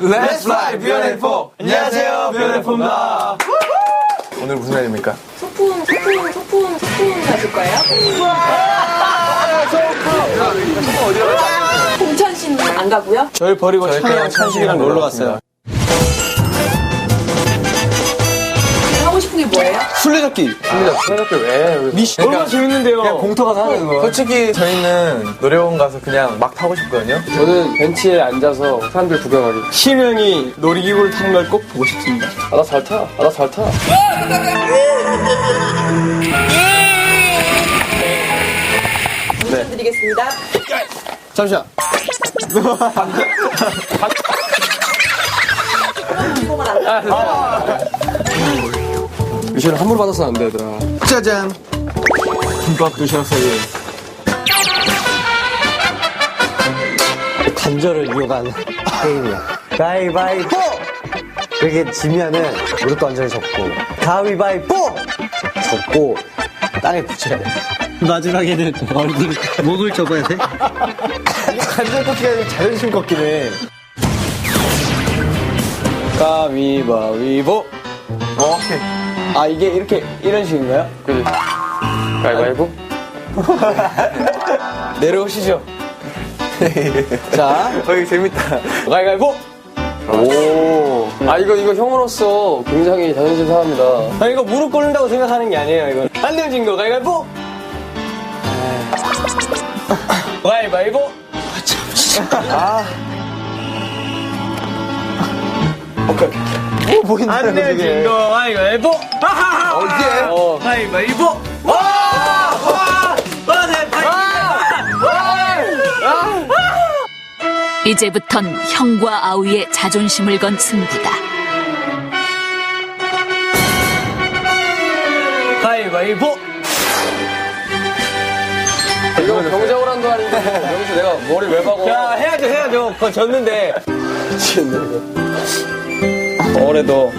Let's fly 뷰앤포 안녕하세요 뷰앤포입니다 오늘 무슨 날입니까? 소품, 소품, 소품, 소품 가실 거예요? 공천 씨는 안 가고요? 저희 버리고 저희 찬이랑 찬식이랑 놀러 갔어요. 게 뭐예요? 술래잡기. 생각해 왜? 미션. 얼마나 재밌는데요. 그냥 공터 가서 하는 거. 솔직히 저희는 노래원 가서 그냥 막 타고 싶거든요 저는 벤치에 앉아서 사람들 구경하기. 시명이 놀이기구를 타는 걸 꼭 보고 싶습니다. 아, 나 잘 타. 아, 나 잘 타. 공천 드리겠습니다. 잠시만. 공포만 안 가. 미션을 함부로 받아서 안 돼, 얘들아. 짜잔 김밥 도시락 사이에. 간절을 이용한 게임이야. 가위바위보! 그렇게 지면은 무릎도 완전히 접고, 가위바위보! 접고, 땅에 붙여야 돼. 마지막에는 얼굴, 목을 접어야 돼? 간절 꺾기가 아니라 자존심 꺾기네 가위바위보. 어, 오케이 아, 이게 이렇게, 이런 식인가요? 그래. 가위바위보. 내려오시죠. 자, 어, 이거 재밌다 가위바위보! 오. 아, 이거, 이거 형으로서 굉장히 자존심 상합니다. 아, 이거 무릎 꿇는다고 생각하는 게 아니에요, 이건. 안 내어진 거, 가위바위보! 가위바위보! 안 내어진 거, 가위바위보! 어, 예. 어. 가위바위보! 와! 와! 이제부턴 형과 아우의 자존심을 건 승부다. 가위바위보! 이거 경쟁을 한도 아닌데 여기서 내가 머리 왜 박어? 야 해야죠 해야죠 그건 졌는데 미치겠네 이거 올해도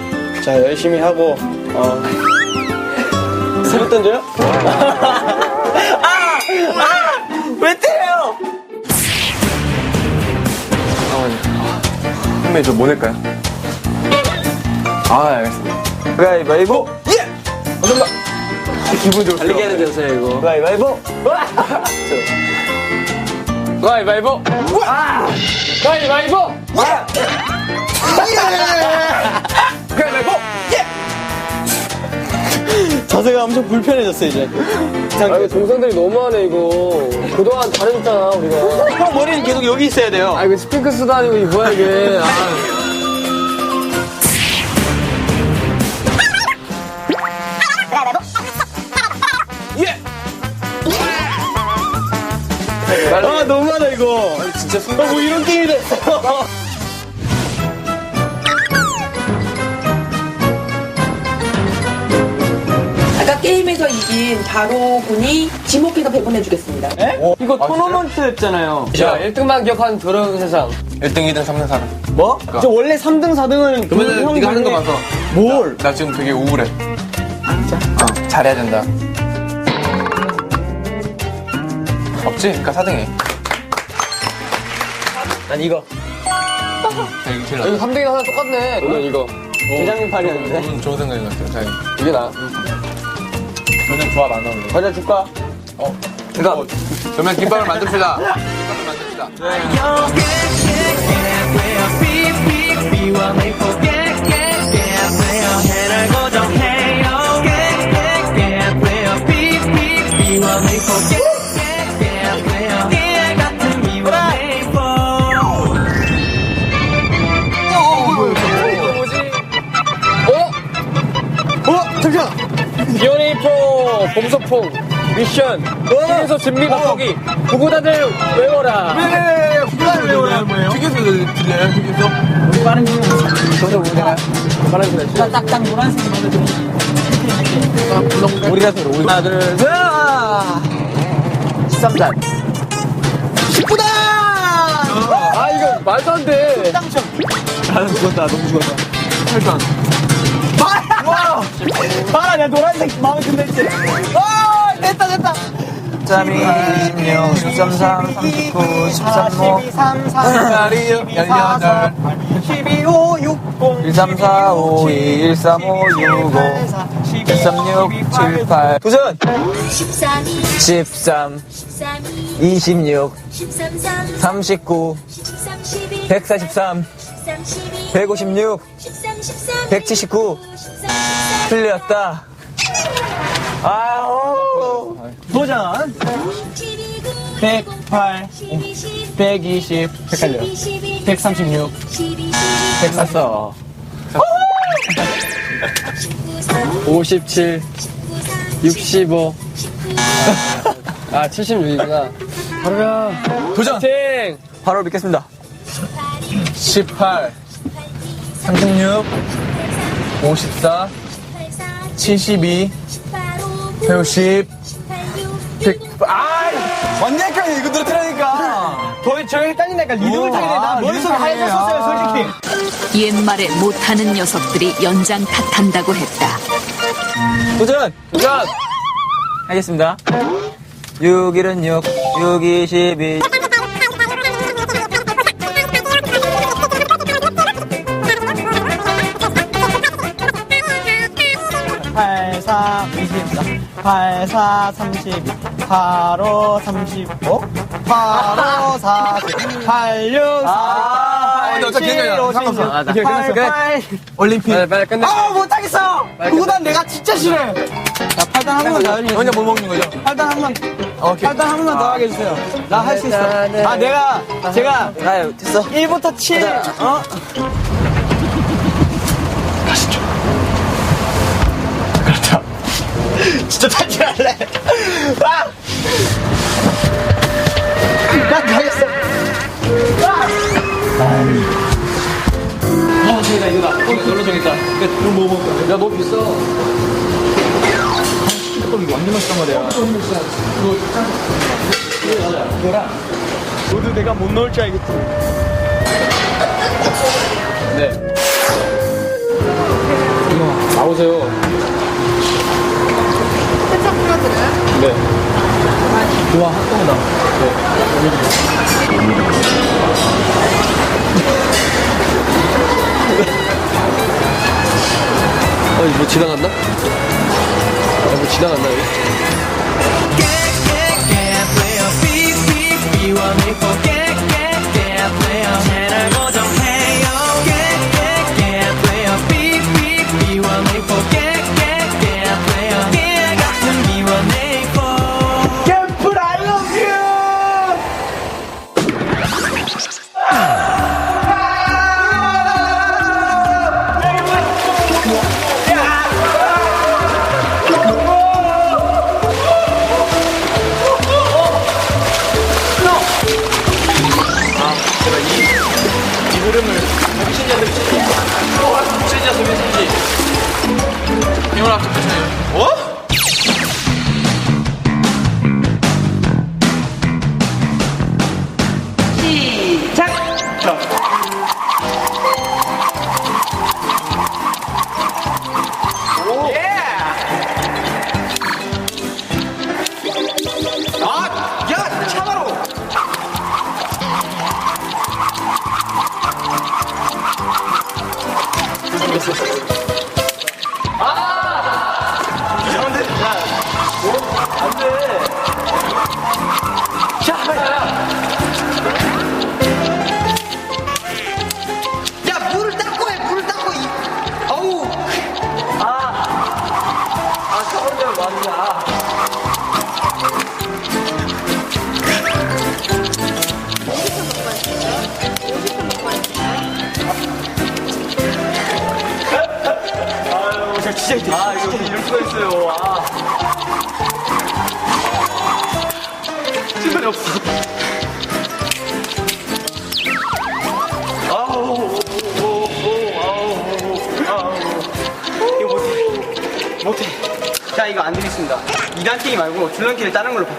자 열심히 하고 어 세뱃 던져요? 아! 아! 왜 때려요? 선배님 저뭐 낼까요? 아 알겠습니다 가위바위보 예! 감사합니다 기분 좋을 달리게 하는 데서요 이거 가위바위보 가위바위보 와! 가위바위보 와! 가위바위보 자세가 엄청 불편해졌어 이제. 아 이거 동생들이 너무하네 이거. 그동안 잘해줬잖아 우리가. 형 머리는 계속 여기 있어야 돼요. 아 이거 스핑크스도 아니고 이게 뭐야 이게. 아. 아 너무하다 이거. 진짜 순간 뭐 이런 게임이 됐어 게임에서 이긴 바로 분이 지목해서 배분해주겠습니다. 이거 토너먼트였잖아요. 자 1등만 기억하는 더러운 세상. 1등 2등 3등 4등 뭐? 저 원래 3등 4등은 그러면은 네가 하는 거 봐서. 뭘? 나 지금 되게 우울해. 진짜? 어 잘해야 된다. 없지? 그니까 4등이. 난 이거. 이거 제일 이거 3등이랑 하나 똑같네. 오늘 이거. 대장님 팔이었는데. 음, 좋은 생각인 것 같아요. 자, 이게 나 저는 조합 안 나오는데 과자 줄까? 어 그니까 그러면 김밥을 만듭시다 김밥을 만듭시다 어? 봄소풍 미션 팀에서 진미 바꾸기. 구구단을 외워라. 네네네. 국가를 외워야 뭐예요? 휴게소 들려요 휴게소? 딱딱 노란색 우리가 서로 하나 둘 셋! 13단. 19단! 아 이거 말도 안돼. 나는 죽었다 너무 죽었다. 8단 봐라 내가 노란색 마음에 든다 했지 아 됐다 됐다 13, 26, 13, 39, 13, 5, 18, 12, 5, 60. 1, 3, 4, 5, 2, 1, 3, 5, 6, 5, 1, 3, 6, 7, 8. 도전! 13, 13, 13, 26, 13, 3, 39, 13, 12, 143, 13, 12, 156, 13, 13, 179. 13, 틀렸다. 아우. 도전! 108, 120, 헷갈려. 136, 100 샀어. 57, 65. 아, 76이구나. 바로야. 도전! 팅! 바로 믿겠습니다. 18, 36, 54, 72, 150, 100. 아이! 완전히 이거 들었더라니까. 거의 저희 헷갈린다니까 리듬을 타게 돼. 나 아, 머릿속에 하얘졌었어요. 솔직히. 옛말에 못하는 녀석들이 연장 탓한다고 했다. 도전! 도전! 하겠습니다. 6, 1은 6, 6, 2, 8, 4, 30, 8, 5, 35, 8, 5, 40, 8, 6, 4, 아, 근데 어차피 괜찮아요. 상관없어. 아, 나. 오케이, 끝났어. 끝. 올림픽. 빨리, 빨리 끝내. 아, 못하겠어! 그거단 내가 진짜 싫어해. 자, 8단 한 번만 더 해주세요. 혼자 못 먹는 거죠? 8단 한 번. 오케이. 8단 한 번만 더 하게 해주세요. 나 할 수 있어. 아, 내가, 제가 됐어. 1부터 7, 어? 진짜 탈출할래. 아! 나 가겠어. 아! 아, 정이다, 이거다. 어, 놀러 정했다. 끝. 이거 뭐 먹을까? 야, 너무 비싸. 이거 완전 맛있단 말이야. 이거, 이거, 이거랑. 모두 내가 못 넣을 줄 알겠지. 네. 좋아, 한꺼번다. 어, 이거 뭐 지나갔나? 아, 뭐 지나갔나, 여기?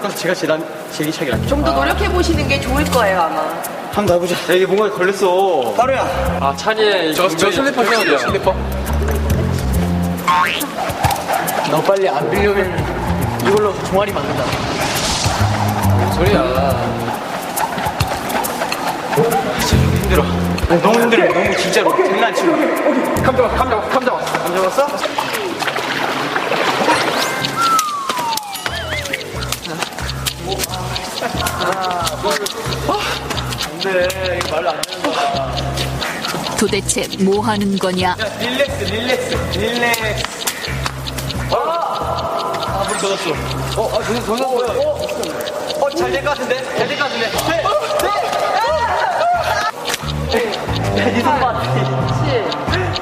바꿔서 제가 제단, 제기차기 할게요. 좀더 노력해 보시는 게 좋을 거예요 아마. 한번더 해보자. 야, 이게 뭔가 걸렸어. 빠루야. 아, 찬이의 저, 저 슬리퍼 돼요, 슬리퍼. 너 빨리 안 빌려면 이걸로 종아리 맞는다. 소리야. 힘들어. 너무 힘들어. 너무 진짜로. 장난치고. 감 잡았어, 감 잡았어, 감 잡았어. 감 잡았어? 도대체 뭐 하는 거냐? 릴렉스, 릴렉스, 릴렉스. 아, 물 젖었어. 어, 아, 젖었어, 젖었어. 어, 어, 잘 될 것 같은데? 잘 될 것 같은데? 네! 네! 네 손봐.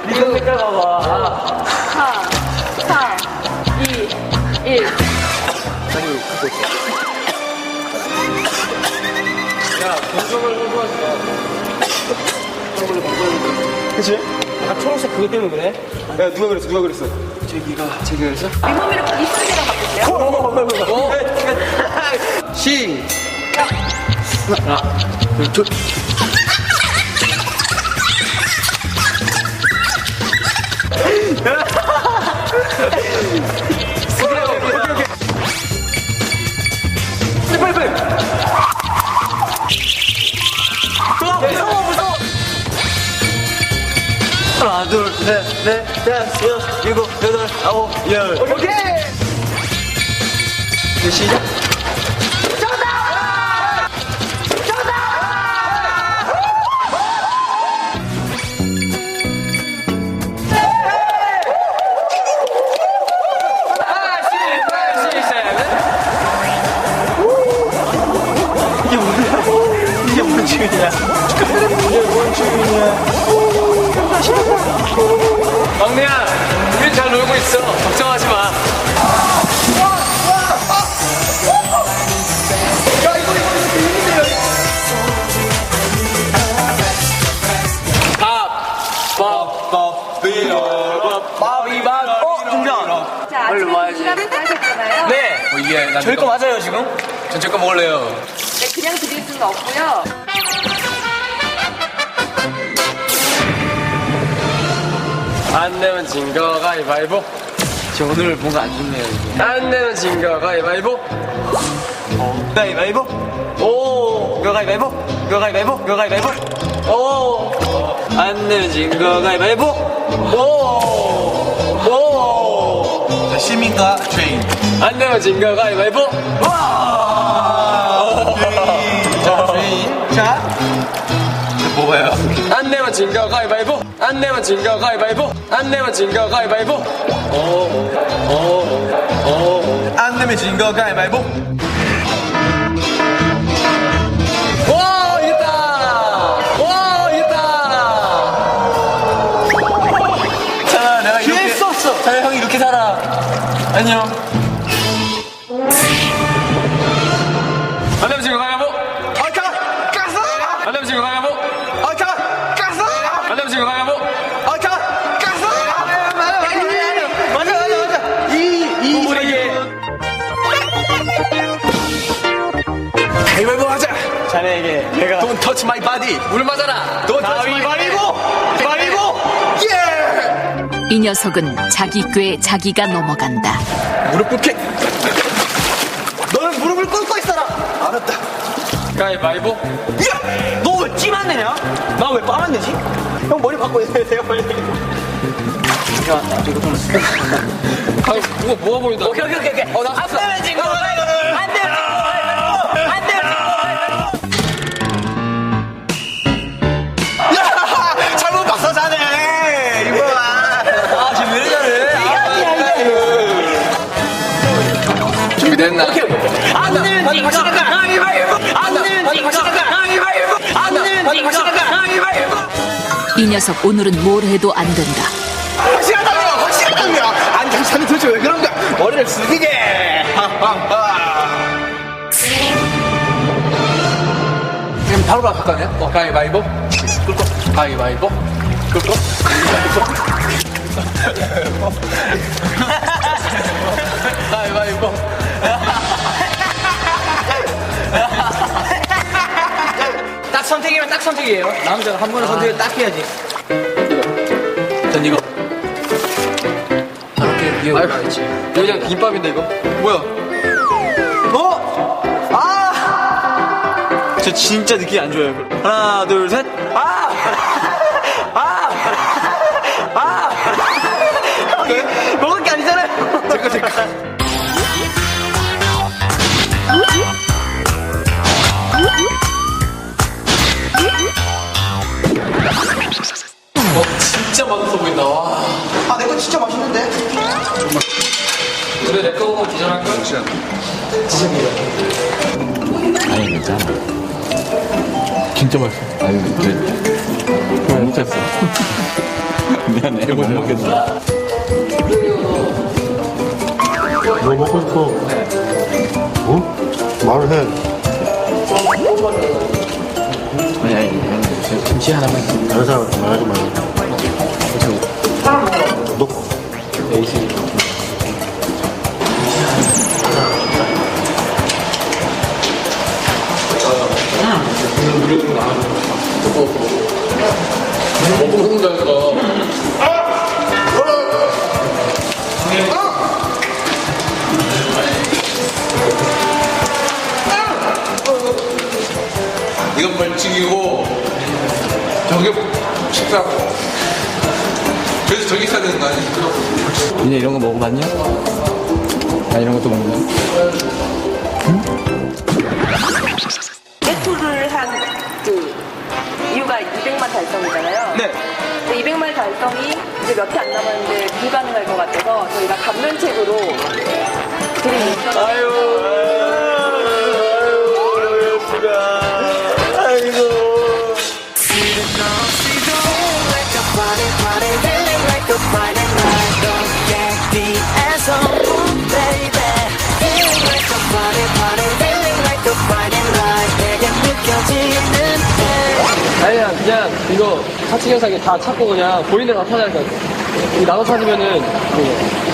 네손 색깔 봐봐. 4, 3, 2, 1. 야, 그치? 아, 초록색 그거 때문에 그래? 야, 누가 그랬어? 누가 그랬어? 제기가, 제기가 그랬어? 윗몸이랑 이쁘게랑 바꿀게요. 시! 하나, 넷, 다섯, 여섯, 일곱, 여덟, 아홉, 열. 오케이! 시작. 이게 저희 거 맞아요 지금? 전체 거 먹을래요. 네, 그냥 드릴 수는 없고요. 안 내면 진 거 가위바위보. 저 오늘 뭔가 안 좋네요. 이게. 안 내면 진 거 가위바위보. 가위바위보? 오. 이거 가위바위보? 이거 가위바위보? 이거 가위바위보? 오 안 내면 진 거 가위바위보? 오오안 자, 시민과 죄인. 내면 진거 가위바위보 자, 죄인. 자. 뭐예요? 안 내면 진거 가위바위보 안 내면 진거 가위바위보 안 내면 진거 가위바위보 오오 오 안 내면 진거 가위바위보. 안녕. 안 아! 안 아! 안 아! 맞아, 맞아, 맞아, 맞아, 맞아. 이, 이. 가위바위보 하자. 자네에게 내가 Don't touch my body. 물 맞아라 Don't touch my body. 가위바위보! 예! 이 녀석은 자기 꾀 자기가 넘어간다. 무릎 꿇게. 너는 무릎을 꿇고 있어라. 알았다. 가위바위보 야! 너 왜 찜안 내냐? 나왜빵안 내지? 형 머리 바꿔야 돼, 내가 빨리. 아 누가 뭐가 보인다 오케이, 오케이, 오케이. 오케이. 어나 안 되면 진거 잘해? 준비됐나 안 되면 진거 가위바위보. 안 되면 진거 가위바위보. 안 되면 진거 가위바위보. 이 녀석 오늘은 뭘 해도 안 된다. 확실하다며! 확실하다며! 아니, 당신은 도대체 왜 그런 거야? 머리를 숙이게! 지금 바로 바꿔네 어, 가위바위보 꿀꺽 가위바위보 가위바위보 딱 선택이에요. 남자가 한 번의 선택을 딱 해야지. 전 이거 이렇게 위에 올라있지 이거 그냥 김밥인데 이거 뭐야 어? 아! 저 진짜 느낌이 안 좋아요. 하나, 둘, 셋. 아! 아! 아! 먹을 게 아니잖아요. 잠깐, 잠깐. 진짜 맛있는데? 그래, 내거 보고 기절할 거야? 진짜 맛있어. 아니, 저, 못 먹겠어. 미안해, 못 먹겠어. 뭐 먹고 싶어? 어? 말을 해. 아니, 아니, 아니, 저 김치 하나만. 다른 사람 말하지 말고. 이건 벌칙이고, 저게 식사. 그래서 저기 있어야 되는 거 아니야? 니네 이런 거 먹어봤냐? 나 이런 것도 먹냐? 배투를 한그 이유가 200만 달성이잖아요. 네. 근데 200만 달성이 이제 몇 개 안 남았는데 불가능할 것 같아서 저희가 감면책으로 드리는 아 니야, 그냥 이거 사칭 영상에 다 찾고 그냥 보이는 다 찾아야 될것 같아. 이 나눠 찾으면은 그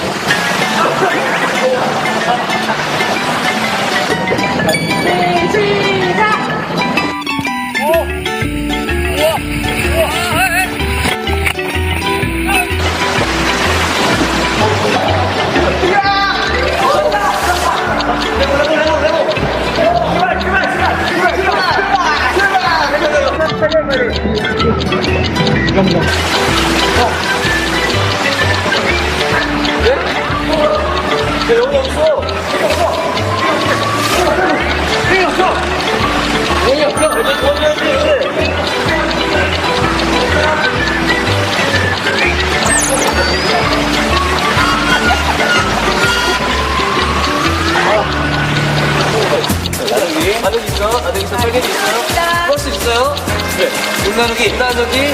있어? 나누기 있어? 설계지 있어요? 플러스 있어요? 네. 6 나누기, 6 나누기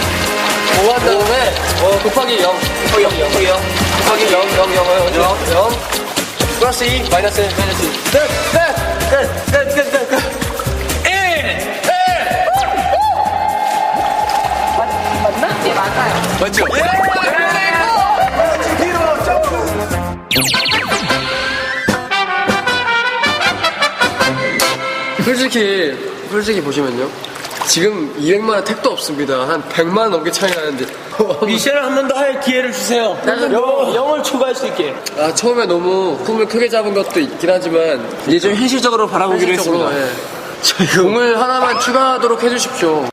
5한 다음에 어, 곱하기 0. 곱하기 0, 0, 곱하기 0. 곱하기 0, 0, 0, 0, 0, 0. 플러스 2, 마이너스 1, 마이너스 2. 끝! 끝! 끝! 끝! 끝! 끝! 끝! 1! 1! 맞나? 예, 솔직히, 솔직히 보시면요. 지금 200만 원 택도 없습니다. 한 100만 원 넘게 차이 나는데. 미션을 한 번 더 할 기회를 주세요. 영, 영을 추가할 수 있게. 아, 처음에 너무 꿈을 크게 잡은 것도 있긴 하지만 이제 좀 현실적으로 바라보기로 현실적으로, 했습니다. 예. 공을 하나만 추가하도록 해주십시오.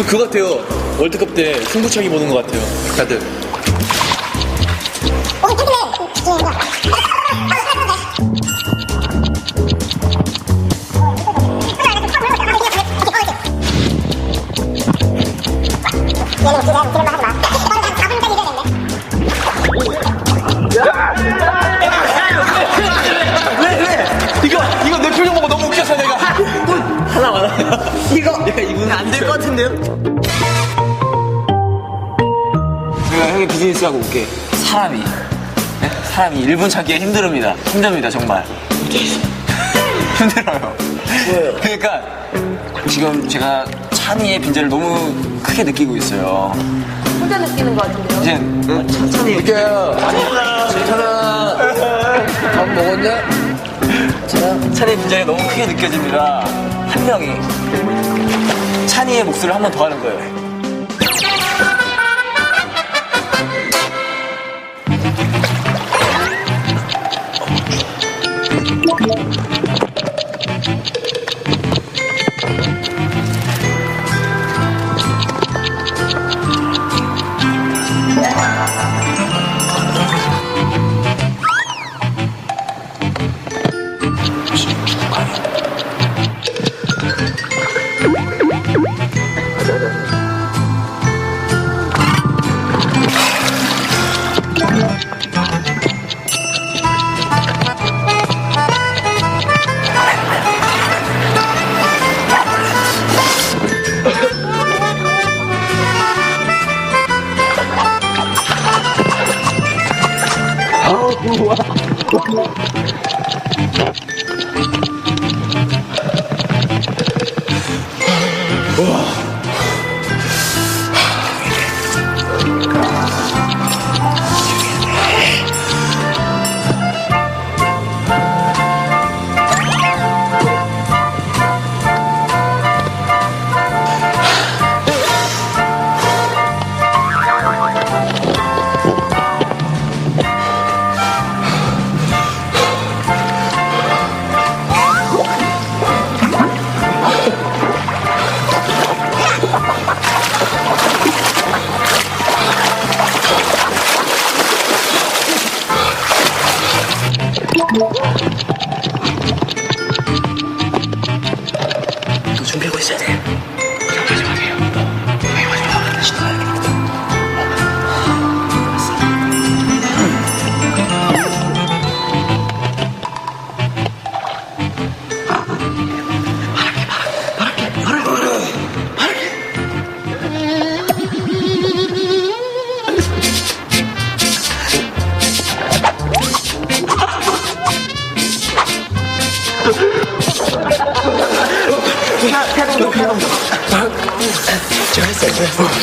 무슨 그거 같아요. 월드컵 때 승부차기 보는 것 같아요. 다들. 올게. 사람이. 네? 사람이 1분 찾기가 힘듭니다. 힘듭니다, 정말. 힘들어요. 그러니까 지금 제가 찬이의 빈자를 너무 크게 느끼고 있어요. 혼자 느끼는 것 같은데요. 이제 천천히 느껴요. 괜찮아. 밥 먹었냐? 찬이의 빈자가 너무 크게 느껴집니다. 한 명이 찬이의 목소리를 한 번 더 하는 거예요.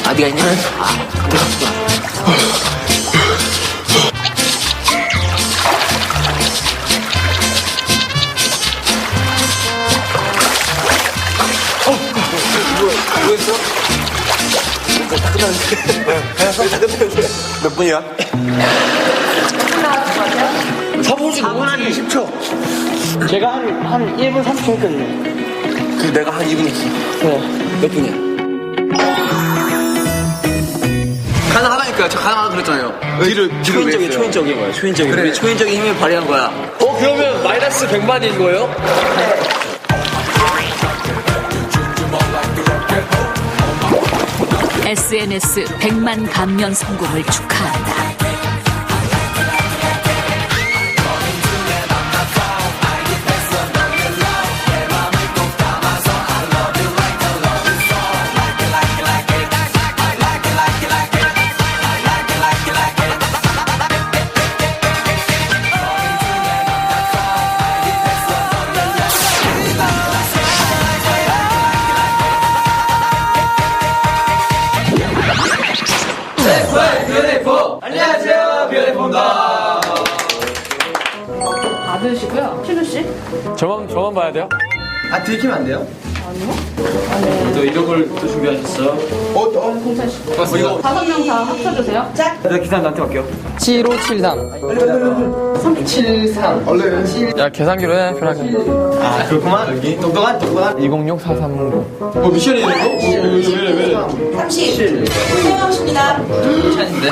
아, 네가 있냐? 몇 분이야? 제가 한, 한 1분 30초 했거든요. 그 내가 한 2분 있어. 몇 분이야? 가능하다니까요. 저 가능하다 그랬잖아요. 뒤를, 뒤를 초인적인, 초인적인 거야. 초인적인. 우리 초인적인 힘을 발휘한 거야. 어, 그러면 마이너스 100만인 거예요? SNS 100만 감면 성공을 축하한다. 봐야 돼요? 아, 들키면 안 돼요? 또 이런 걸 또 준비하셨어요? 공찬 씨. 다섯 명 다 합쳐주세요. 내가 기사 나한테 갈게요. 7573. 73. 야, 계산기로 해, 편하게. 아, 그렇구만. 여기. 똑똑한, 똑똑한. 206 430. 뭐 미션이 되는 거? 왜, 왜, 왜, 왜? 30. 수고하셨습니다. 괜찮은데?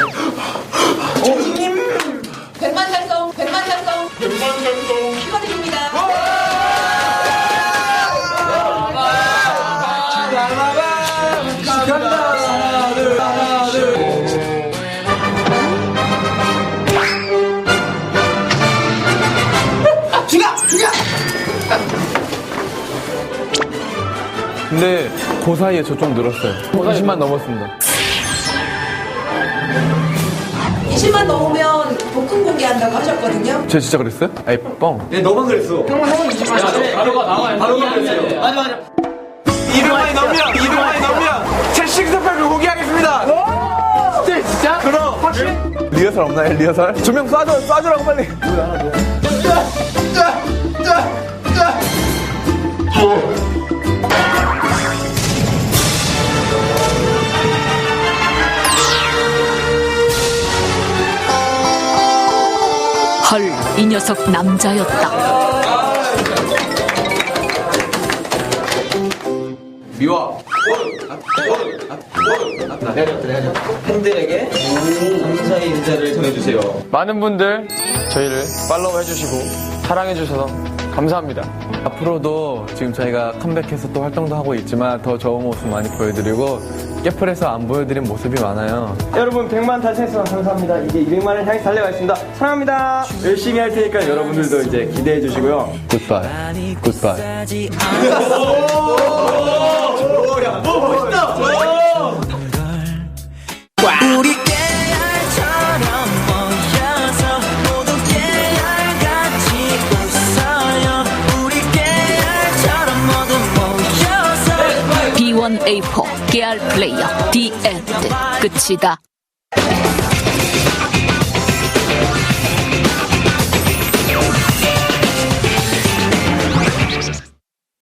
근데 그 사이에 저 좀 늘었어요. 20만 넘었습니다. 20만 넘으면 복근 공개한다고 하셨거든요. 쟤 진짜 그랬어요? 아이, 뻥. 얘 너만 그랬어. 바로가 나와요. 바로만 그랬어요. 맞아, 맞아. 200만이 넘으면, 200만이 넘으면, 제 식스팩을 공개하겠습니다. 진짜, 진짜? 그럼. 확실히? 리허설 없나요, 리허설? 조명 쏴줘, 쏴주라고 빨리. 짜, 짜, 짜. 녀석 남자였다. 미워. 팬들에게 감사의 인사를 전해주세요. 많은 분들 저희를 팔로우 해주시고 사랑해주셔서 감사합니다. 앞으로도 지금 저희가 컴백해서 또 활동도 하고 있지만 더 좋은 모습 많이 보여드리고 깨플에서 안 보여드린 모습이 많아요. 여러분 100만 달성했으면 감사합니다. 이제 200만을 향해 달려가겠습니다. 사랑합니다. 열심히 할 테니까 여러분들도 이제 기대해 주시고요. 굿바이. 굿바이. 우리 깨알처럼 A4, 깨알 플레이어, D&D. 끝이다.